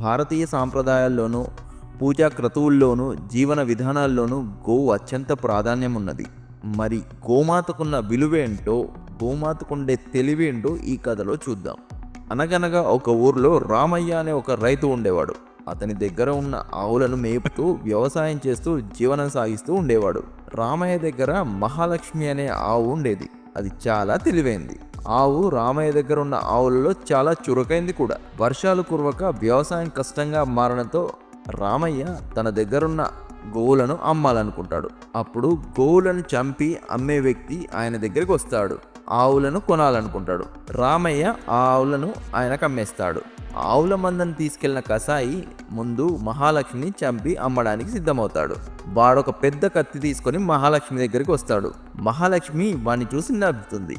భారతీయ సాంప్రదాయాల్లోనూ పూజా క్రతువుల్లోనూ జీవన విధానాల్లోనూ గోవు అత్యంత ప్రాధాన్యం ఉన్నది మరి గోమాతకున్న విలువేంటో గోమాతకుండే తెలివేంటో ఈ కథలో చూద్దాం. అనగనగా ఒక ఊర్లో రామయ్య అనే ఒక రైతు ఉండేవాడు. అతని దగ్గర ఉన్న ఆవులను మేపుతూ వ్యవసాయం చేస్తూ జీవనం సాగిస్తూ ఉండేవాడు. రామయ్య దగ్గర మహాలక్ష్మి అనే ఆవు ఉండేది. అది చాలా తెలివైంది. ఆవు రామయ్య దగ్గర ఉన్న ఆవులలో చాలా చురుకైంది కూడా. వర్షాలు కురవక వ్యవసాయం కష్టంగా మారడంతో రామయ్య తన దగ్గరున్న గోవులను అమ్మాలనుకుంటాడు. అప్పుడు గోవులను చంపి అమ్మే వ్యక్తి ఆయన దగ్గరికి వస్తాడు. ఆవులను కొనాలనుకుంటాడు. రామయ్య ఆ ఆవులను ఆయనకు అమ్మేస్తాడు. ఆవుల మందని తీసుకెళ్ళిన కసాయి ముందు మహాలక్ష్మిని చంపి అమ్మడానికి సిద్ధమవుతాడు. వాడొక పెద్ద కత్తి తీసుకొని మహాలక్ష్మి దగ్గరికి వస్తాడు. మహాలక్ష్మి వాణ్ణి చూసి నవ్వుతుంది.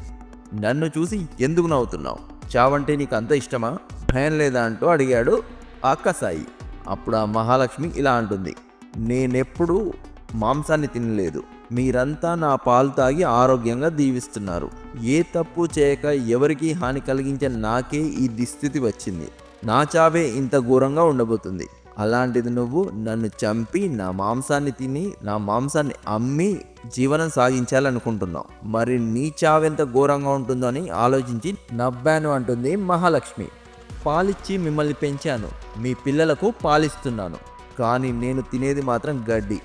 నన్ను చూసి ఎందుకు నవ్వుతున్నావు? చావంటే నీకు అంత ఇష్టమా? భయం లేదా అంటూ అడిగాడు అక్కసాయి అప్పుడు ఆ మహాలక్ష్మి ఇలా అంటుంది. నేనెప్పుడు మాంసాన్ని తినలేదు. మీరంతా నా పాలు తాగి ఆరోగ్యంగా దీవిస్తున్నారు. ఏ తప్పు చేయక ఎవరికి హాని కలిగించే నాకే ఈ దుస్థితి వచ్చింది. నా చావే ఇంత ఘోరంగా ఉండబోతుంది. అలాంటిది నువ్వు నన్ను చంపి నా మాంసాన్ని తిని నా మాంసాన్ని అమ్మి జీవనం సాగించాలనుకుంటున్నావు. మరి నీ చావెంత ఘోరంగా ఉంటుందో అని ఆలోచించి నవ్వాను అంటుంది మహాలక్ష్మి. పాలిచ్చి మిమ్మల్ని పెంచాను. మీ పిల్లలకు పాలిస్తున్నాను. కానీ నేను తినేది మాత్రం గడ్డి.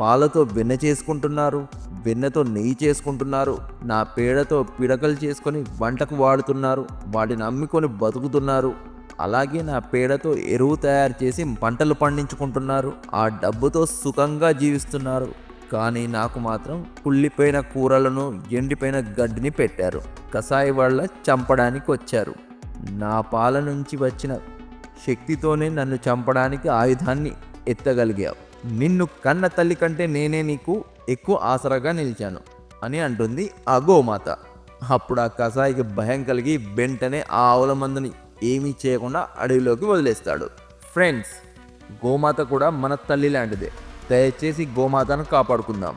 పాలతో వెన్న చేసుకుంటున్నారు వెన్నతో నెయ్యి చేసుకుంటున్నారు నా పేడతో పిడకలు చేసుకొని వంటకు వాడుతున్నారు వాటిని అమ్ముకొని బతుకుతున్నారు. అలాగే నా పేడతో ఎరువు తయారు చేసి పంటలు పండించుకుంటున్నారు. ఆ డబ్బుతో సుఖంగా జీవిస్తున్నారు. కానీ నాకు మాత్రం కుళ్ళిపోయిన కూరలను ఎండిపోయిన గడ్డిని పెట్టారు. కసాయి వాళ్ళ చంపడానికి వచ్చారు. నా పాల నుంచి వచ్చిన శక్తితోనే నన్ను చంపడానికి ఆయుధాన్ని ఎత్తగలిగావు. నిన్ను కన్న తల్లి కంటే నేనే నీకు ఎక్కువ ఆసరాగా నిలిచాను అని అంటుంది ఆ గోమాత. అప్పుడు ఆ కసాయికి భయం కలిగి వెంటనే ఆ ఆవుల మందుని ఏమీ చేయకుండా అడవిలోకి వదిలేస్తాడు. ఫ్రెండ్స్ గోమాత కూడా మన తల్లి లాంటిదే. దయచేసి గోమాతను కాపాడుకుందాం.